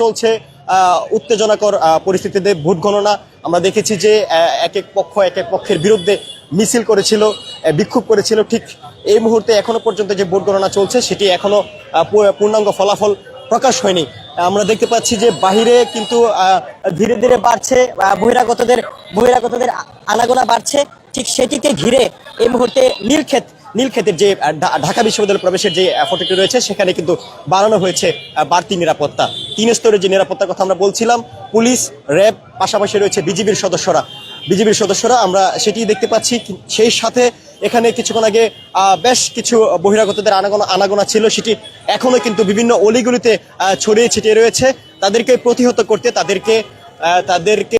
চলছে উত্তেজনাকর পরিস্থিতিতে ভোট গণনা। আমরা দেখেছি যে এক এক পক্ষ, এক এক পক্ষের বিরুদ্ধে মিছিল করেছিল বিক্ষোভ করেছিল। ঠিক এই মুহূর্তে এখনও পর্যন্ত যে ভোট গণনা চলছে, সেটি এখনও পূর্ণাঙ্গ ফলাফল প্রকাশ হয়নি। আমরা দেখতে পাচ্ছি যে, বাহিরে কিন্তু ধীরে ধীরে বাড়ছে বহিরাগতদের বহিরাগতদের আনাগোনা বাড়ছে। ঠিক সেটিকে ঘিরে এই মুহূর্তে নীলক্ষেত নীলক্ষেতের যে ঢাকা বিশ্ববিদ্যালয় প্রবেশের যে ফটোটি রয়েছে, সেখানে কিন্তু বাড়ানো হয়েছে বাড়তি নিরাপত্তা। তিন স্তরের যে নিরাপত্তার কথা আমরা বলছিলাম, পুলিশ, র্যাব, পাশাপাশি রয়েছে বিজিবির সদস্যরা। বিজিবির সদস্যরা আমরা সেটি দেখতে পাচ্ছি সেই সাথে এখানে কিছুক্ষণ আগে বেশ কিছু বহিরাগতদের আনাগোনা আনাগোনা ছিল, সেটি এখনও কিন্তু বিভিন্ন অলিগুলিতে ছড়িয়ে ছিটিয়ে রয়েছে। তাদেরকে প্রতিহত করতে, তাদেরকে তাদেরকে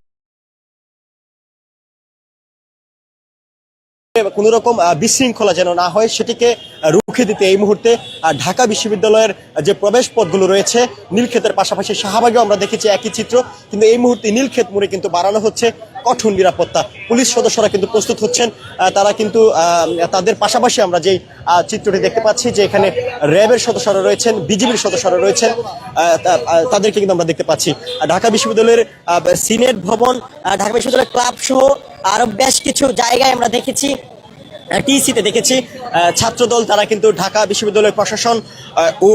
কোনো রকম বিশৃঙ্খলা যেন না হয়, সেটিকে রুখে দিতে এই মুহূর্তে ঢাকা বিশ্ববিদ্যালয়ের যে প্রবেশ পথগুলো রয়েছে, নীলক্ষেতের পাশাপাশি শাহবাগেও আমরা দেখেছি একই চিত্র। কিন্তু এই মুহূর্তে নীলক্ষেত মোড়ে কিন্তু বাড়ানো হচ্ছে কঠোর নিরাপত্তা। পুলিশ সদস্যরা কিন্তু প্রস্তুত হচ্ছেন। তারা কিন্তু তাদের পাশাপাশি আমরা যেই চিত্রটি দেখতে পাচ্ছি যে এখানে র্যাবের সদস্যরা রয়েছেন, বিজিবির সদস্যরা রয়েছেন তাদেরকে কিন্তু আমরা দেখতে পাচ্ছি। ঢাকা বিশ্ববিদ্যালয়ের সিনেট ভবন ঢাকা বিশ্ববিদ্যালয়ের ক্লাব সহ আরও বেশ কিছু জায়গায় আমরা দেখেছি। টিসিতে দেখেছি ছাত্রদল, তারা কিন্তু ঢাকা বিশ্ববিদ্যালয় প্রশাসন ও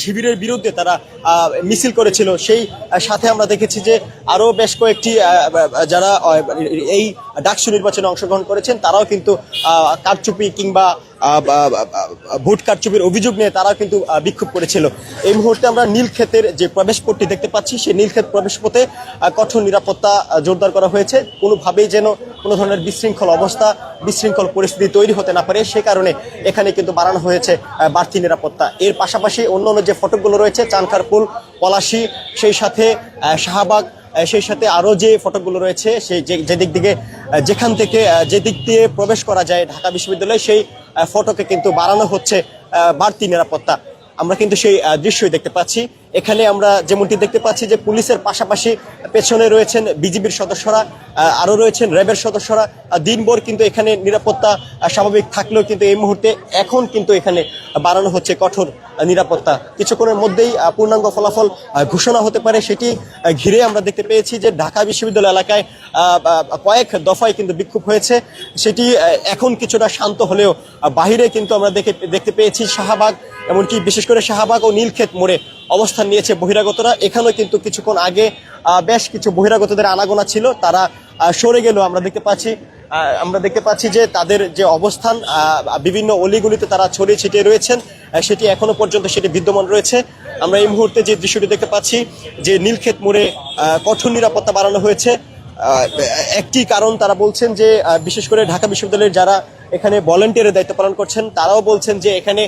শিবিরের বিরুদ্ধে তারা মিছিল করেছিল। সেই সাথে আমরা দেখেছি যে আরও বেশ কয়েকটি যারা এই ডাকসু নির্বাচনে অংশগ্রহণ করেছেন, তারাও কিন্তু কারচুপি কিংবা ভোট কারচুপির অভিযোগ নিয়ে তারাও কিন্তু বিক্ষোভ করেছিল। এই মুহূর্তে আমরা নীলক্ষেতের যে প্রবেশ পথটি দেখতে পাচ্ছি সেই নীলক্ষেত প্রবেশ পথে কঠোর নিরাপত্তা জোরদার করা হয়েছে। কোনোভাবেই যেন কোনো ধরনের বিশৃঙ্খল অবস্থা বিশৃঙ্খল পরিস্থিতি তৈরি হতে না পারে। সে কারণে এখানে কিন্তু বাড়ানো হয়েছে বাড়তি নিরাপত্তা। এর পাশাপাশি অন্যান্য যে ফটকগুলো রয়েছে চানখারপুল পলাশি সেই সাথে শাহবাগ সেই সাথে আরও যে ফটকগুলো রয়েছে সেই যে যে দিক দিকে যেখান থেকে আহ, যে দিক দিয়ে প্রবেশ করা যায় ঢাকা বিশ্ববিদ্যালয়ে সেই ফটকে কিন্তু বাড়ানো হচ্ছে বাড়তি নিরাপত্তা। আমরা কিন্তু সেই দৃশ্যই দেখতে পাচ্ছি। এখানে আমরা যেমনটি দেখতে পাচ্ছি যে পুলিশের পাশাপাশি পেছনে রয়েছেন বিজিবির সদস্যরা আরও রয়েছেন র্যাবের সদস্যরা। দিনভর কিন্তু এখানে নিরাপত্তা স্বাভাবিক থাকলেও কিন্তু এই মুহূর্তে এখন কিন্তু এখানে বাড়ানো হচ্ছে কঠোর নিরাপত্তা। কিছুক্ষণের মধ্যেই পূর্ণাঙ্গ ফলাফল ঘোষণা হতে পারে সেটি ঘিরে আমরা দেখতে পেয়েছি যে ঢাকা বিশ্ববিদ্যালয় এলাকায় কয়েক দফায় কিন্তু বিক্ষোভ হয়েছে। সেটি এখন কিছুটা শান্ত হলেও বাহিরে কিন্তু আমরা দেখে, দেখতে পেয়েছি শাহবাগ এমনকি বিশেষ করে শাহবাগ ও নীলক্ষেত মোড়ে অবস্থান নিয়েছে বহিরাগতরা। এখানেও কিন্তু কিছুক্ষণ আগে বেশ কিছু বহিরাগতদের আনাগোনা ছিল। তারা সরে গেলেও আমরা দেখতে পাচ্ছি আমরা দেখতে পাচ্ছি যে তাদের যে অবস্থান বিভিন্ন অলিগুলিতে তারা ছড়িয়ে ছিটিয়ে রয়েছেন সেটি এখনও পর্যন্ত সেটি বিদ্যমান রয়েছে। আমরা এই মুহূর্তে যে দৃশ্যটি দেখতে পাচ্ছি, যে নীলক্ষেত মোড়ে কঠোর নিরাপত্তা বাড়ানো হয়েছে। একটি কারণ তারা বলছেন যে বিশেষ করে ঢাকা বিশ্ববিদ্যালয়ের যারা এখানে ভলেন্টিয়ারের দায়িত্ব পালন করছেন। তারাও বলছেন যে এখানে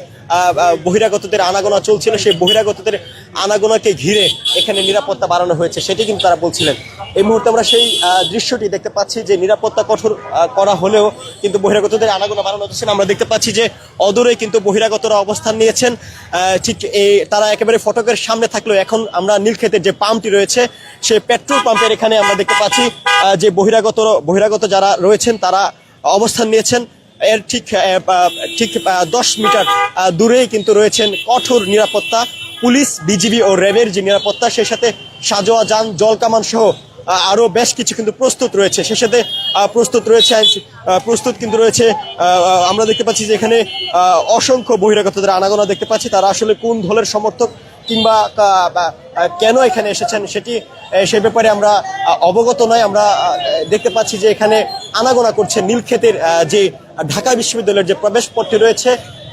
বহিরাগতদের আনাগোনা চলছিল। সেই বহিরাগতদের আনাগোনাকে ঘিরে এখানে নিরাপত্তা বাড়ানো হয়েছে, সেটি কিন্তু তারা বলছিলেন। এই মুহূর্তে আমরা সেই দৃশ্যটি দেখতে পাচ্ছি যে নিরাপত্তা কঠোর করা হলেও কিন্তু বহিরাগতদের আনাগোনা বাড়ানো হচ্ছে আমরা দেখতে পাচ্ছি যে অদূরে কিন্তু বহিরাগতরা অবস্থান নিয়েছেন। ঠিক এই তারা একেবারে ফটকের সামনে থাকলেও এখন আমরা নীলক্ষেতের যে পাম্পটি রয়েছে, সেই পেট্রোল পাম্পের এখানে আমরা দেখতে পাচ্ছি যে বহিরাগত বহিরাগত যারা রয়েছেন, তারা অবস্থান নিয়েছেন। এর ঠিক ঠিক দশ মিটার দূরেই কিন্তু রয়েছেন কঠোর নিরাপত্তা পুলিশ, বিজিবি ও র্যাবের যে নিরাপত্তা, সেই সাথে সাজোয়া যান, জল কামান সহ আরও বেশ কিছু কিন্তু প্রস্তুত রয়েছে। সে সাথে প্রস্তুত রয়েছে প্রস্তুত কিন্তু রয়েছে আমরা দেখতে পাচ্ছি যে এখানে অসংখ্য বহিরাগতদের আনাগোনা দেখতে পাচ্ছি। তারা আসলে কোন দলের সমর্থক কিংবা কেন এখানে এসেছেন সেটি সে ব্যাপারে আমরা অবগত নয়। আমরা দেখতে পাচ্ছি যে এখানে আনাগোনা করছে নীলক্ষেতের যে ঢাকা বিশ্ববিদ্যালয়ের যে প্রবেশ পথটি রয়েছে,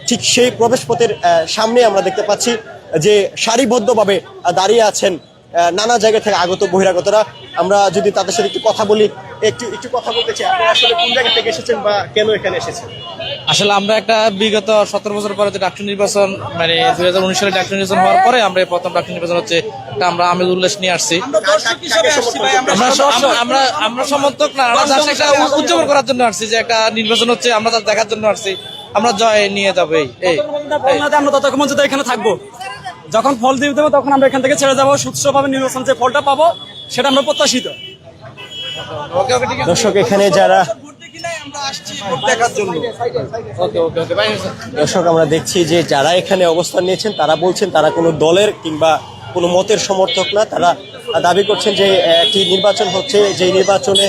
ঠিক সেই প্রবেশ পথের সামনে আমরা দেখতে পাচ্ছি যে সারিবদ্ধভাবে দাঁড়িয়ে আছেন নানা জায়গা থেকে আগত বহিরাগতরা। আমরা যদি তাদের সাথে একটু কথা বলি একটু একটু কথা বলতে চাই আপনি আসলে কোন জায়গা থেকে এসেছেন বা কেন এখানে এসেছেন? আসলে আমরা একটা বিগত সতেরো বছর পরে যে ডাক্তার নির্বাচন মানে দুই হাজার উনিশ সালে ডাক্তার নির্বাচন হওয়ার পরে আমরা প্রথম ডাক্তার নির্বাচন হচ্ছে একটা আমরা আমির উল্লাস নিয়ে আসছি। আমরা আমরা- সমর্থক না আমরা একটা উদযাপন করার জন্য আসছি যে একটা নির্বাচন হচ্ছে আমরা তা দেখার জন্য আসছি। আমরা জয় নিয়ে যাব এই আমরা ততক্ষণ এখানে থাকব। যখন ফল দিয়ে দেবো তখন আমরা এখান থেকে ছেড়ে যাব। সুস্থভাবে নির্বাচন যে ফলটা পাবো সেটা আমরা প্রত্যাশিত। দর্শক এখানে যারা দর্শক আমরা দেখছি যে যারা এখানে অবস্থান নিয়েছেন তারা বলছেন তারা কোনো দলের কিংবা কোনো মতের সমর্থক না। তারা দাবি করছেন যে একটি নির্বাচন হচ্ছে যে নির্বাচনে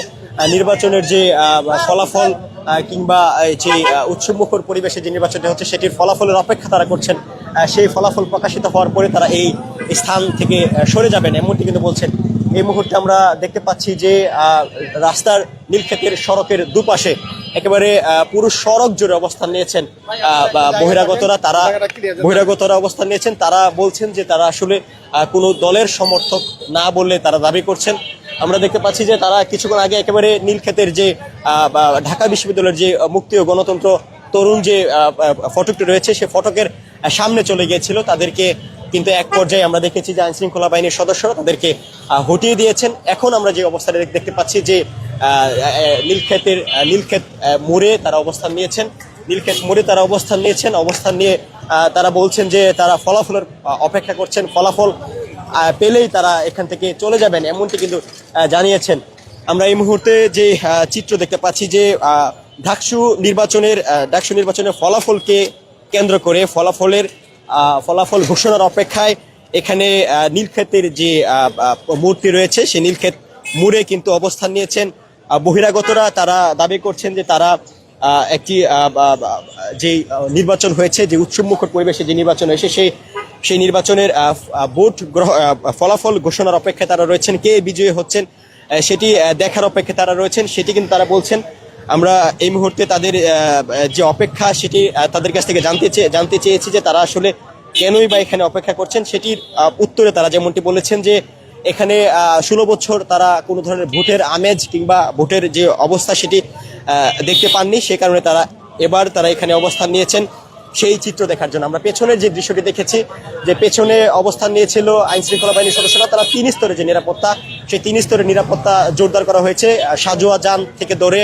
নির্বাচনের যে আহ, ফলাফল কিংবা যে উৎসবমুখর পরিবেশে যে নির্বাচনটি হচ্ছে সেটির ফলাফলের অপেক্ষা তারা করছেন। সেই ফলাফল প্রকাশিত হওয়ার পরে তারা এই স্থান থেকে সরে যাবেন, এমনটি কিন্তু বলছেন। এই মুহূর্তে আমরা দেখতে পাচ্ছি যে রাস্তার নীলক্ষেতের সড়কের দুপাশে একেবারে পুরো সড়ক জুড়ে অবস্থান নিয়েছেন বহিরাগতরা, তারা বহিরাগতরা অবস্থান নিয়েছেন। তারা বলছেন যে তারা আসলে কোনো দলের সমর্থক না বললে তারা দাবি করছেন। আমরা দেখতে পাচ্ছি যে তারা কিছুক্ষণ আগে একেবারে নীলক্ষেতের যে ঢাকা বিশ্ববিদ্যালয়ের যে মুক্তি ও গণতন্ত্র তরুণ যে ফটকটি রয়েছে, সে ফটকের সামনে চলে গিয়েছিল। তাদেরকে কিন্তু এক পর্যায়ে আমরা দেখেছি যে আইন শৃঙ্খলা বাহিনীর সদস্যরা তাদেরকে হটিয়ে দিয়েছেন। এখন আমরা যে অবস্থাটা দেখতে পাচ্ছি যে নীলক্ষেতের নীলক্ষেত মোড়ে তারা অবস্থান নিয়েছেন। নীলক্ষেত মোড়ে তারা অবস্থান নিয়েছেন। অবস্থান নিয়ে তারা বলছেন যে তারা ফলাফলের অপেক্ষা করছেন। ফলাফল পেলেই তারা এখান থেকে চলে যাবেন এমনটি কিন্তু জানিয়েছেন। আমরা এই মুহূর্তে যে চিত্র দেখতে পাচ্ছি যে ঢাকসু নির্বাচনের ডাকসু নির্বাচনের ফলাফলকে কেন্দ্র করে ফলাফলের ফলাফল ঘোষণার অপেক্ষায় এখানে নীলক্ষেতের যে মূর্তি রয়েছে, সেই নীলক্ষেত মুড়ে কিন্তু অবস্থান নিয়েছেন বহিরাগতরা। তারা দাবি করছেন যে তারা একটি যে নির্বাচন হয়েছে, যে উৎসবমুখর পরিবেশে যে নির্বাচন হয়েছে, সেই সেই নির্বাচনের ভোট গ্রহ ফলাফল ঘোষণার অপেক্ষায় তারা রয়েছেন। কে বিজয়ী হচ্ছেন সেটি দেখার অপেক্ষায় তারা রয়েছেন, সেটি কিন্তু তারা বলছেন আমরা এই মুহূর্তে তাদের যে অপেক্ষা সেটি তাদের কাছ থেকে জানতে চেয়ে, জানতে চেয়েছি যে তারা আসলে কেনই বা এখানে অপেক্ষা করছেন। সেটির উত্তরে তারা যেমনটি বলেছেন যে এখানে ষোলো বছর তারা কোনো ধরনের ভোটের আমেজ কিংবা ভোটের যে অবস্থা সেটি দেখতে পাননি। সে কারণে তারা এবার তারা এখানে অবস্থান নিয়েছেন সেই চিত্র দেখার জন্য। আমরা পেছনের যে দৃশ্যটি দেখেছি, যে পেছনে অবস্থান নিয়েছিল আইন শৃঙ্খলা বাহিনীর সদস্যরা, তারা তিন স্তরে যে নিরাপত্তা, সেই তিন স্তরের নিরাপত্তা জোরদার করা হয়েছে। সাজোয়া যান থেকে ধরে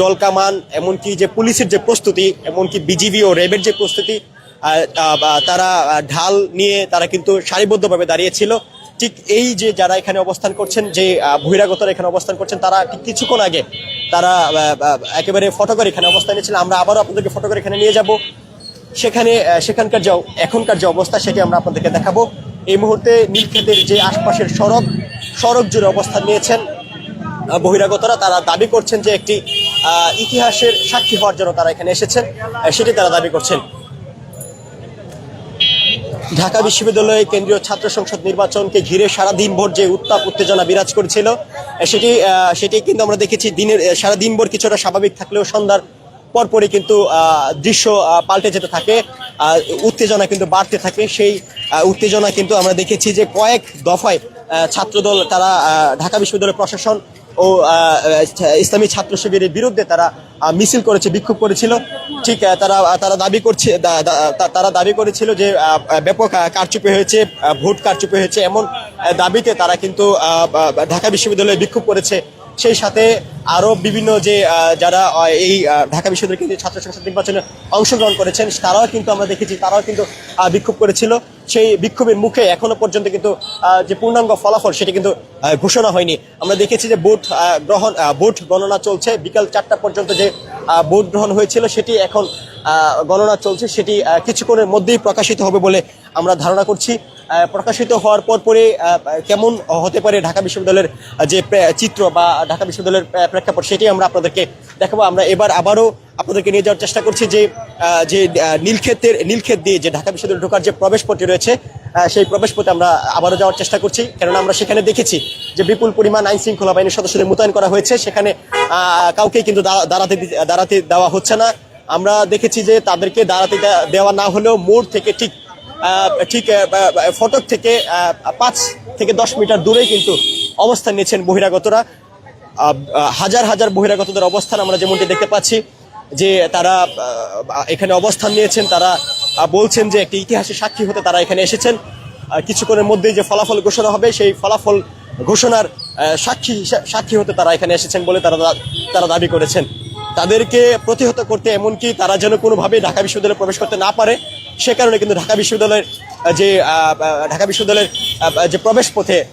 জলকামান, এমনকি যে পুলিশের যে প্রস্তুতি, এমনকি বিজিবি ও র্যাবের যে প্রস্তুতি তারা ঢাল নিয়ে তারা কিন্তু সারিবদ্ধভাবে দাঁড়িয়েছিল। ঠিক এই যে যারা এখানে অবস্থান করছেন, যে বহিরাগতরা এখানে অবস্থান করছেন, তারা কিছুক্ষণ আগে তারা একেবারে ফটোকর এখানে অবস্থান নিয়েছিলেন আমরা আবারও আপনাদেরকে ফটোকর এখানে নিয়ে যাব। সেখানে সেখানকার যে, এখনকার যে অবস্থা, সেটি আমরা আপনাদেরকে দেখাবো। এই মুহূর্তে নীলক্ষেতের যে আশপাশের সড়ক সড়ক জুড়ে অবস্থান নিয়েছেন বহিরাগতরা। তারা দাবি করছেন যে একটি ইতিহাসের সাক্ষী হওয়ার জন্য তারা এখানে এসেছেন সেটি তারা দাবি করছেন। ঢাকা বিশ্ববিদ্যালয়ে কেন্দ্রীয় ছাত্র সংসদ নির্বাচনকে ঘিরে সারা দিনভর যে উত্তাপ, উত্তেজনা বিরাজ করছিল সেটি সেটি কিন্তু আমরা দেখেছি দিনের সারা দিনভর কিছুটা স্বাভাবিক থাকলেও সন্ধ্যার পরপরই কিন্তু দৃশ্য পাল্টে যেতে থাকে উত্তেজনা কিন্তু বাড়তে থাকে। সেই উত্তেজনা কিন্তু আমরা দেখেছি যে কয়েক দফায় ছাত্রদল, তারা ঢাকা বিশ্ববিদ্যালয় প্রশাসন ও ইসলামী ছাত্র শিবিরের বিরুদ্ধে তারা মিছিল করেছে, বিক্ষোভ করেছিল। ঠিক তারা তারা দাবি করছে তারা দাবি করেছিল যে ব্যাপক কারচুপি হয়েছে ভোট কারচুপি হয়েছে, এমন দাবিতে তারা কিন্তু ঢাকা বিশ্ববিদ্যালয়ে বিক্ষোভ করেছে। সেই সাথে আরও বিভিন্ন যে যারা এই ঢাকা বিশ্ববিদ্যালয় কেন্দ্রীয় ছাত্র সংসদ নির্বাচনে অংশগ্রহণ করেছেন, তারাও কিন্তু আমরা দেখেছি, তারাও কিন্তু বিক্ষোভ করেছিল। সেই বিক্ষোভের মুখে এখনও পর্যন্ত কিন্তু যে পূর্ণাঙ্গ ফলাফল সেটি কিন্তু ঘোষণা হয়নি। আমরা দেখেছি যে ভোট গ্রহণ ভোট গণনা চলছে। বিকাল চারটা পর্যন্ত যে ভোট গ্রহণ হয়েছিল সেটি এখন গণনা চলছে। সেটি কিছুক্ষণের মধ্যেই প্রকাশিত হবে বলে আমরা ধারণা করছি। প্রকাশিত হওয়ার পর পরে কেমন হতে পারে ঢাকা বিশ্ববিদ্যালয়ের যে চিত্র বা ঢাকা বিশ্ববিদ্যালয়ের প্রেক্ষাপট, সেটি আমরা আপনাদেরকে দেখাবো। আমরা এবার আবারও আপনাদেরকে নিয়ে যাওয়ার চেষ্টা করছি যে যে নীলক্ষেতের নীলক্ষেত দিয়ে যে ঢাকা বিশ্ববিদ্যালয়ে ঢোকার যে প্রবেশ পথটি রয়েছে সেই প্রবেশ পথে আমরা আবারও যাওয়ার চেষ্টা করছি। কেননা আমরা সেখানে দেখেছি যে বিপুল পরিমাণ আইন শৃঙ্খলা বাহিনীর সদস্যদের মোতায়েন করা হয়েছে। সেখানে কাউকে কিন্তু দাঁড়াতে দাঁড়াতে দেওয়া হচ্ছে না। আমরা দেখেছি যে তাদেরকে দাঁড়াতে দেওয়া না হলেও মোড় থেকে ঠিক ঠিক ফটক থেকে পাঁচ থেকে দশ মিটার দূরেই কিন্তু অবস্থান নিয়েছেন বহিরাগতরা। হাজার হাজার বহিরাগতদের অবস্থান আমরা যেমনটি দেখতে পাচ্ছি, যে তারা এখানে অবস্থান নিয়েছেন। তারা বলছেন যে একটি ইতিহাসের সাক্ষী হতে তারা এখানে এসেছেন। কিছুক্ষণের মধ্যেই যে ফলাফল ঘোষণা হবে, সেই ফলাফল ঘোষণার সাক্ষী সাক্ষী হতে তারা এখানে এসেছেন বলে তারা তারা দাবি করেছেন। তাদেরকে প্রতিহত করতে, এমনকি তারা যেন কোনোভাবে ঢাকা বিশ্ববিদ্যালয়ে প্রবেশ করতে না পারে, সে কারণে কিন্তু ঢাকা বিশ্ববিদ্যালয়ের যে ঢাকা বিশ্ববিদ্যালয়ের যে প্রবেশ পথে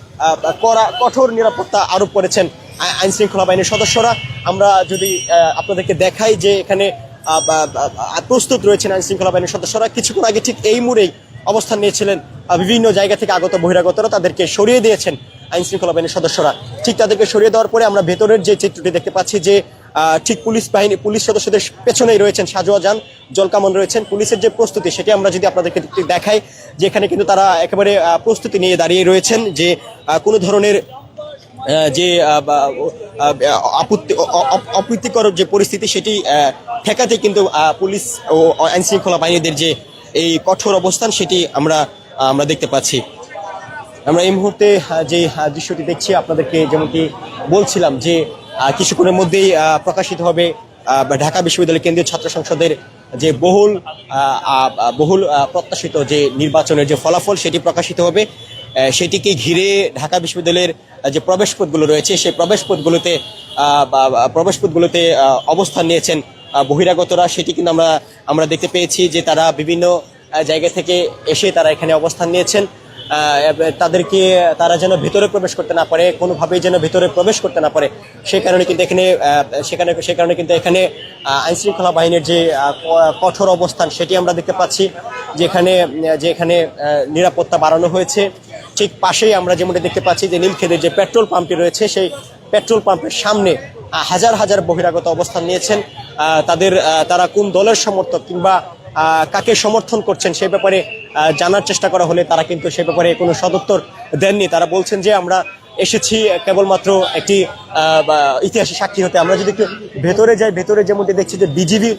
কড়া কঠোর নিরাপত্তা আরোপ করেছেন আই- আইন শৃঙ্খলা বাহিনীর সদস্যরা। আমরা যদি আপনাদেরকে দেখাই যে এখানে প্রস্তুত রয়েছেন আইন শৃঙ্খলা বাহিনীর সদস্যরা। কিছুক্ষণ আগে ঠিক এই মুড়েই অবস্থান নিয়েছিলেন বিভিন্ন জায়গা থেকে আগত বহিরাগতরা। তাদেরকে সরিয়ে দিয়েছেন আইন শৃঙ্খলা বাহিনীর সদস্যরা। ঠিক তাদেরকে সরিয়ে দেওয়ার পরে আমরা ভেতরের যে চিত্রটি দেখতে পাচ্ছি যে ঠিক পুলিশ বাহিনী, পুলিশ সদস্যদের পেছনেই রয়েছেন সাজোয়া যান, জলকামন রয়েছেন। পুলিশের যে প্রস্তুতি, সেটি আমরা যদি আপনাদেরকে দেখাই যে এখানে কিন্তু তারা একেবারে প্রস্তুতি নিয়ে দাঁড়িয়ে রয়েছেন যে কোনো ধরনের যে আপত্তি অপ্রীতিকর যে পরিস্থিতি, সেটি ঠেকাতে কিন্তু পুলিশ ও আইন শৃঙ্খলা বাহিনীদের যে এই কঠোর অবস্থান, সেটি আমরা আমরা দেখতে পাচ্ছি। আমরা এই মুহূর্তে যে দৃশ্যটি দেখছি, আপনাদেরকে যেমনটি বলছিলাম যে কিছুক্ষণের মধ্যেই প্রকাশিত হবে ঢাকা বিশ্ববিদ্যালয় কেন্দ্রীয় ছাত্র সংসদের যে বহুল বহুল প্রত্যাশিত যে নির্বাচনের যে ফলাফল সেটি প্রকাশিত হবে সেটিকে ঘিরে ঢাকা বিশ্ববিদ্যালয়ের যে প্রবেশ পথগুলো রয়েছে, সেই প্রবেশ পথগুলোতে বা- বা প্রবেশ পথগুলোতে অবস্থান নিয়েছেন বহিরাগতরা। সেটি কিন্তু আমরা আমরা দেখতে পেয়েছি যে তারা বিভিন্ন জায়গা থেকে এসে তারা এখানে অবস্থান নিয়েছেন। তাদেরকে তারা যেন ভিতরে প্রবেশ করতে না পারে, কোনোভাবেই যেন ভিতরে প্রবেশ করতে না পারে, সে কারণে কিন্তু এখানে সেখানে, সে কারণে কিন্তু এখানে আইন শৃঙ্খলা বাহিনীর যে কঠোর অবস্থান সেটি আমরা দেখতে পাচ্ছি, যেখানে যে এখানে নিরাপত্তা বাড়ানো হয়েছে। ঠিক পাশেই আমরা যেমনটি দেখতে পাচ্ছি যে নীলক্ষেতের যে পেট্রোল পাম্পটি রয়েছে, সেই পেট্রোল পাম্পের সামনে হাজার হাজার বহিরাগত অবস্থান নিয়েছেন। তাদের তারা কোন দলের সমর্থক কিংবা কাকে সমর্থন করছেন সে ব্যাপারে জানার চেষ্টা করা হলে তারা কিন্তু সে ব্যাপারে কোনো সদুত্তর দেননি। তারা বলছেন যে আমরা এসেছি কেবলমাত্র একটি ইতিহাসে সাক্ষী হতে। আমরা যদি ভেতরে যাই, ভেতরে যেমনটি দেখছি যে বিজিবি,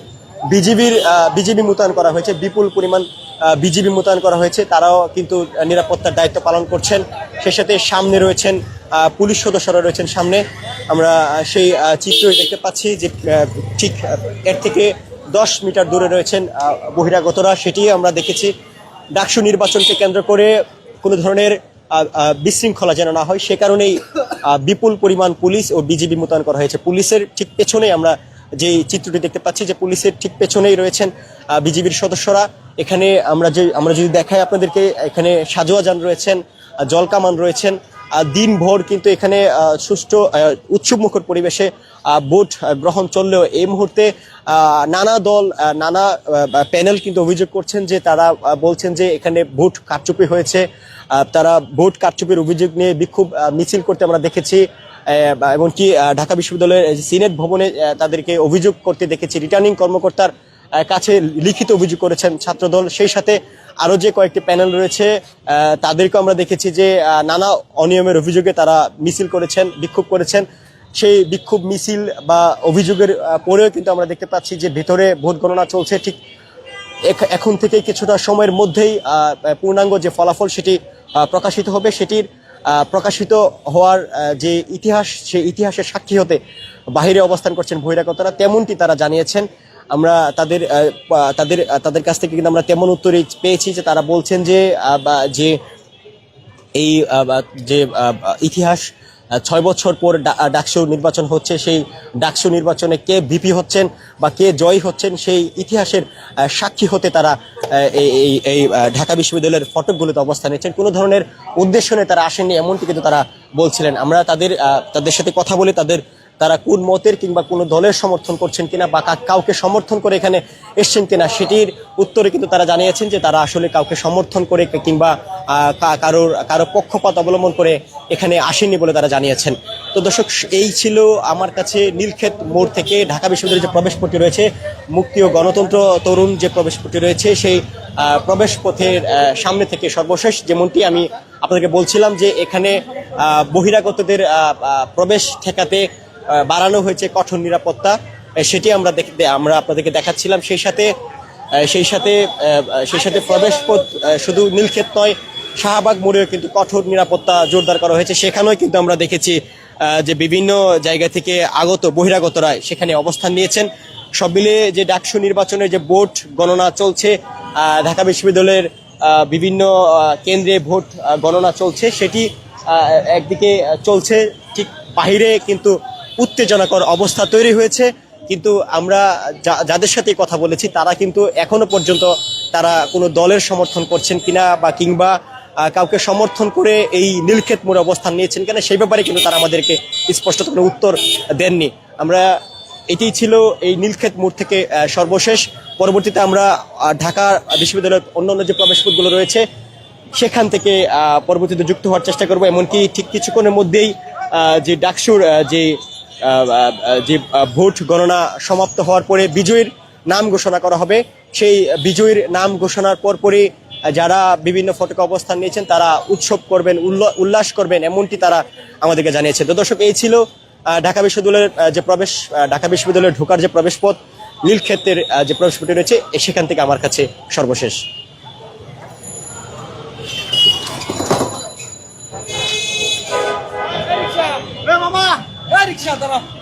বিজিবির বিজিবি মোতায়েন করা হয়েছে, বিপুল পরিমাণ বিজিবি মোতায়েন করা হয়েছে। তারাও কিন্তু নিরাপত্তার দায়িত্ব পালন করছেন। সেই সাথে সামনে রয়েছেন পুলিশ সদস্যরা রয়েছেন সামনে। আমরা সেই চিত্রই দেখতে পাচ্ছি যে ঠিক এর থেকে দশ মিটার দূরে রয়েছেন বহিরাগতরা। সেটি আমরা দেখেছি। ডাকসু নির্বাচনকে কেন্দ্র করে কোনো ধরনের বিশৃঙ্খলা যেন না হয়, সে কারণেই বিপুল পরিমাণ পুলিশ ও বিজিবি মোতায়েন করা হয়েছে। পুলিশের ঠিক পেছনেই আমরা যে চিত্রটি দেখতে পাচ্ছি যে পুলিশের ঠিক পেছনেই রয়েছেন বিজিবির সদস্যরা। এখানে আমরা যে, আমরা যদি দেখাই আপনাদেরকে, এখানে সাজোয়া যান রয়েছেন জলকামান রয়েছেন দিনভর কিন্তু এখানে সুষ্ঠু উৎসবমুখর পরিবেশে ভোট গ্রহণ চললেও এই মুহূর্তে নানা দল নানা প্যানেল কিন্তু অভিযোগ করছেন যে তারা বলছেন যে এখানে ভোট কারচুপি হয়েছে। তারা ভোট কারচুপির অভিযোগ নিয়ে বিক্ষোভ মিছিল করতে আমরা দেখেছি। এমনকি ঢাকা বিশ্ববিদ্যালয়ের সিনেট ভবনে তাদেরকে অভিযোগ করতে দেখেছি। রিটার্নিং কর্মকর্তার কাছে লিখিত অভিযোগ করেছেন ছাত্রদল। সেই সাথে আরও যে কয়েকটি প্যানেল রয়েছে তাদেরকে আমরা দেখেছি যে নানা অনিয়মের অভিযোগে তারা মিছিল করেছেন, বিক্ষোভ করেছেন। সেই বিক্ষোভ মিছিল বা অভিযোগের পরেও কিন্তু আমরা দেখতে পাচ্ছি যে ভেতরে ভোট গণনা চলছে ঠিক এখন থেকে কিছুটা সময়ের মধ্যেই পূর্ণাঙ্গ যে ফলাফল সেটি প্রকাশিত হবে। সেটির প্রকাশিত হওয়ার যে ইতিহাস, সেই ইতিহাসের সাক্ষী হতে বাহিরে অবস্থান করছেন বহিরাগতরা, তেমনটি তারা জানিয়েছেন। আমরা তাদের তাদের তাদের কাছ থেকে কিন্তু আমরা তেমন উত্তরই পেয়েছি যে তারা বলছেন যে যে এই যে ইতিহাস ছয় বছর পর ডাকসু নির্বাচন হচ্ছে, সেই ডাকসু নির্বাচনে কে ভিপি হচ্ছেন বা কে জয়ী হচ্ছেন, সেই ইতিহাসের সাক্ষী হতে তারা এই- এই ঢাকা বিশ্ববিদ্যালয়ের ফটকগুলোতে অবস্থান নিচ্ছেন কোনো ধরনের উদ্দেশ্য নিয়ে তারা আসেননি, এমনটি কিন্তু তারা বলছিলেন। আমরা তাদের তাদের সাথে কথা বলে তাদের তারা কোন মতের কিংবা কোনো দলের সমর্থন করছেন কিনা বা কাউকে সমর্থন করে এখানে এসছেন কিনা সেটির উত্তরে কিন্তু তারা জানিয়েছেন যে তারা আসলে কাউকে সমর্থন করে কিংবা কারোর, কারও পক্ষপাত অবলম্বন করে এখানে আসেননি বলে তারা জানিয়েছেন। তো দর্শক, এই ছিল আমার কাছে নীলক্ষেত মোড় থেকে ঢাকা বিশ্ববিদ্যালয়ের যে প্রবেশপথটি রয়েছে মুক্তি ও গণতন্ত্র তরুণ যে প্রবেশপথটি রয়েছে, সেই প্রবেশ পথের সামনে থেকে সর্বশেষ যেমনটি আমি আপনাদেরকে বলছিলাম যে এখানে বহিরাগতদের প্রবেশ ঠেকাতে বাড়ানো হয়েছে কঠোর নিরাপত্তা সেটি আমরা দেখতে আমরা আপনাদেরকে দেখাচ্ছিলাম। সেই সাথে সেই সাথে সেই সাথে প্রবেশ পথ শুধু নীলক্ষেত নয়, শাহবাগ মোড়েও কিন্তু কঠোর নিরাপত্তা জোরদার করা হয়েছে। সেখানেও কিন্তু আমরা দেখেছি যে বিভিন্ন জায়গা থেকে আগত বহিরাগতরা সেখানে অবস্থান নিয়েছেন। সব মিলে যে ডাকসু নির্বাচনের যে ভোট গণনা চলছে ঢাকা বিশ্ববিদ্যালয়ের বিভিন্ন কেন্দ্রে ভোট গণনা চলছে, সেটি একদিকে চলছে, ঠিক বাহিরে কিন্তু উত্তেজনাকর অবস্থা তৈরি হয়েছে। কিন্তু আমরা যাদের সাথে কথা বলেছি, তারা কিন্তু এখনও পর্যন্ত তারা কোনো দলের সমর্থন করছেন কিনা বা কিংবা কাউকে সমর্থন করে এই নীলক্ষেত মোড়ে অবস্থান নিয়েছেন কিনা, সেই ব্যাপারে কিন্তু তারা আমাদেরকে স্পষ্ট কোনো উত্তর দেননি। আমরা এটি ছিল এই নীলক্ষেত মোড় থেকে সর্বশেষ। পরবর্তীতে আমরা ঢাকা বিশ্ববিদ্যালয়ের অন্যান্য যে প্রবেশপথগুলো রয়েছে, সেখান থেকে পরবর্তীতে যুক্ত হওয়ার চেষ্টা করব। এমনকি ঠিক কিছুক্ষণের মধ্যেই যে ডাকসুর যে যে ভোট গণনা সমাপ্ত হওয়ার পরে বিজয়ীর নাম ঘোষণা করা হবে। সেই বিজয়ীর নাম ঘোষণার পর পরপরই যারা বিভিন্ন ফটকে অবস্থান নিয়েছেন, তারা উৎসব করবেন, উল্ল- উল্লাস করবেন, এমনটি তারা আমাদেরকে জানিয়েছে। তো দর্শক, এই ছিল ঢাকা বিশ্ববিদ্যালয়ের যে প্রবেশ ঢাকা বিশ্ববিদ্যালয়ে ঢোকার যে প্রবেশপথ নীলক্ষেত্রের যে প্রবেশপথটি রয়েছে সেখান থেকে আমার কাছে সর্বশেষ। 下段了。